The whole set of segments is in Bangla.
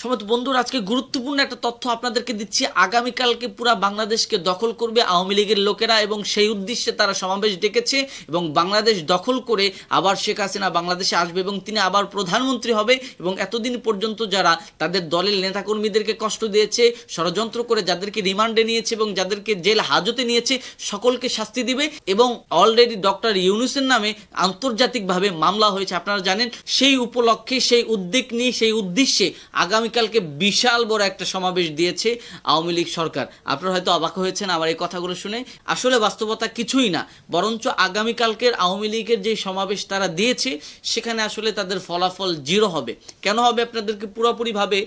সমত বন্ধুরা, আজকে গুরুত্বপূর্ণ একটা তথ্য আপনাদেরকে দিচ্ছি। আগামীকালকে পুরা বাংলাদেশকে দখল করবে আওয়ামী লীগের লোকেরা এবং সেই উদ্দেশ্যে তারা সমাবেশ ডেকেছে এবং বাংলাদেশ দখল করে আবার শেখ হাসিনা বাংলাদেশে আসবে এবং তিনি আবার প্রধানমন্ত্রী হবে এবং এতদিন পর্যন্ত যারা তাদের দলের নেতাকর্মীদেরকে কষ্ট দিয়েছে, ষড়যন্ত্র করে যাদেরকে রিমান্ডে নিয়েছে এবং যাদেরকে জেল হাজতে নিয়েছে, সকলকে শাস্তি দিবে এবং অলরেডি ডক্টর ইউনুসের নামে আন্তর্জাতিকভাবে মামলা হয়েছে। আপনারা জানেন, সেই উপলক্ষে, সেই উদ্যোগ নিয়ে, সেই উদ্দেশ্যে আগামীকালকে বিশাল বড় একটা সমাবেশ দিয়েছে আওয়ামী লীগ সরকার। আপনারা হয়তো অবাক হয়েছেন আমার এই কথাগুলো শুনে। আসলে বাস্তবতা কিছুই না, বরঞ্চ আগামীকালকের আওয়ামী লীগের যে সমাবেশ তারা দিয়েছে, সেখানে আসলে তাদের ফলাফল জিরো হবে। কেন হবে আপনাদেরকে পুরোপুরিভাবে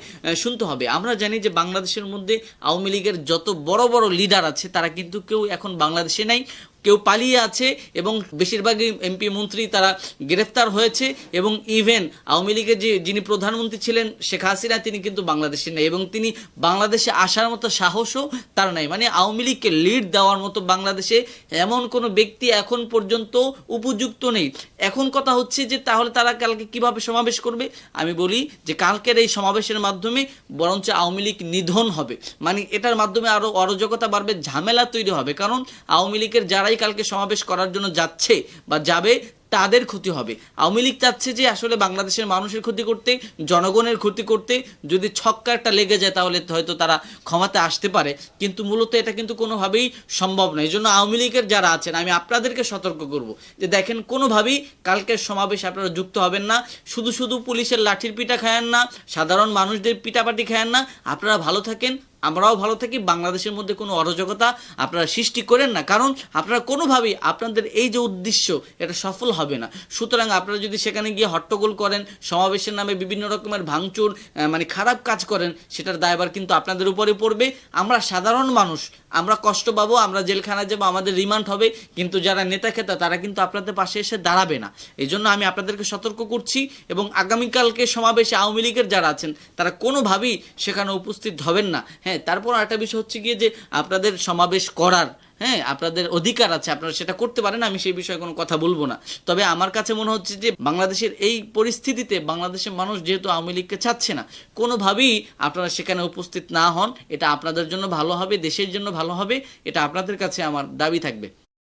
শুনতে হবে। আমরা জানি যে বাংলাদেশের মধ্যে আওয়ামী লীগের যত বড় বড় লিডার আছে, তারা কিন্তু কেউ এখন বাংলাদেশে নাই। কেউ পালিয়ে আছে এবং বেশিরভাগই এমপি মন্ত্রী তারা গ্রেফতার হয়েছে এবং ইভেন আওয়ামী লীগের যে যিনি প্রধানমন্ত্রী ছিলেন শেখ হাসিনা, তিনি কিন্তু বাংলাদেশে নেই এবং তিনি বাংলাদেশে আসার মতো সাহসও তার নাই। মানে আওয়ামী লীগকে লিড দেওয়ার মতো বাংলাদেশে এমন কোনো ব্যক্তি এখন পর্যন্ত উপযুক্ত নেই। এখন কথা হচ্ছে যে তাহলে তারা কালকে কীভাবে সমাবেশ করবে? আমি বলি যে কালকের এই সমাবেশের মাধ্যমে বরঞ্চ আওয়ামী লীগ নিধন হবে। মানে এটার মাধ্যমে আরও অরাজকতা বাড়বে, ঝামেলা তৈরি হবে। কারণ আওয়ামী লীগের যারাই কালকে সমাবেশ করার জন্য যাচ্ছে বা যাবে, তাদের ক্ষতি হবে। আওয়ামী লীগ চাচ্ছে যে আসলে বাংলাদেশের মানুষের ক্ষতি করতে, জনগণের ক্ষতি করতে, যদি ছক্কা একটা লেগে যায় তাহলে হয়তো তারা ক্ষমাতে আসতে পারে। কিন্তু মূলত এটা কিন্তু কোনোভাবেই সম্ভব নয়। এই জন্য আওয়ামী লীগের যারা আছেন, আমি আপনাদেরকে সতর্ক করব যে দেখেন, কোনোভাবেই কালকের সমাবেশ আপনারা যুক্ত হবেন না। শুধু শুধু পুলিশের লাঠির পিঠা খায়েন না, সাধারণ মানুষদের পিটাপাটি খায়েন না। আপনারা ভালো থাকেন আমরাও ভালো থাকি, বাংলাদেশের মধ্যে কোনো অরাজকতা আপনারা সৃষ্টি করেন না। কারণ আপনারা কোনোভাবেই আপনাদের এই যে উদ্দেশ্য, এটা সফল হবে না। সুতরাং আপনারা যদি সেখানে গিয়ে হট্টগোল করেন, সমাবেশের নামে বিভিন্ন রকমের ভাঙচুর মানে খারাপ কাজ করেন, সেটার দায়ভার কিন্তু আপনাদের উপরে পড়বে। আমরা সাধারণ মানুষ, আমরা কষ্ট পাবো, আমরা জেলখানায় যাব, আমাদের রিমান্ড হবে, কিন্তু যারা নেতা খেতা, তারা কিন্তু আপনাদের পাশে এসে দাঁড়াবে না। এই জন্য আমি আপনাদেরকে সতর্ক করছি এবং আগামীকালকে সমাবেশে আওয়ামী লীগের যারা আছেন, তারা কোনোভাবেই সেখানে উপস্থিত হবেন না। হ্যাঁ তারপর একটা বিষয় হচ্ছে গিয়ে যে আপনাদের সমাবেশ করার হ্যাঁ আপনাদের অধিকার আছে, আপনারা সেটা করতে পারেন, আমি সেই বিষয়ে কোনো কথা বলব না। তবে আমার কাছে মনে হচ্ছে যে বাংলাদেশের এই পরিস্থিতিতে বাংলাদেশের মানুষ যেহেতু আওয়ামী লীগকে চাচ্ছে না, কোনোভাবেই আপনারা সেখানে উপস্থিত না হন, এটা আপনাদের জন্য ভালো হবে, দেশের জন্য ভালো হবে, এটা আপনাদের কাছে আমার দাবি থাকবে।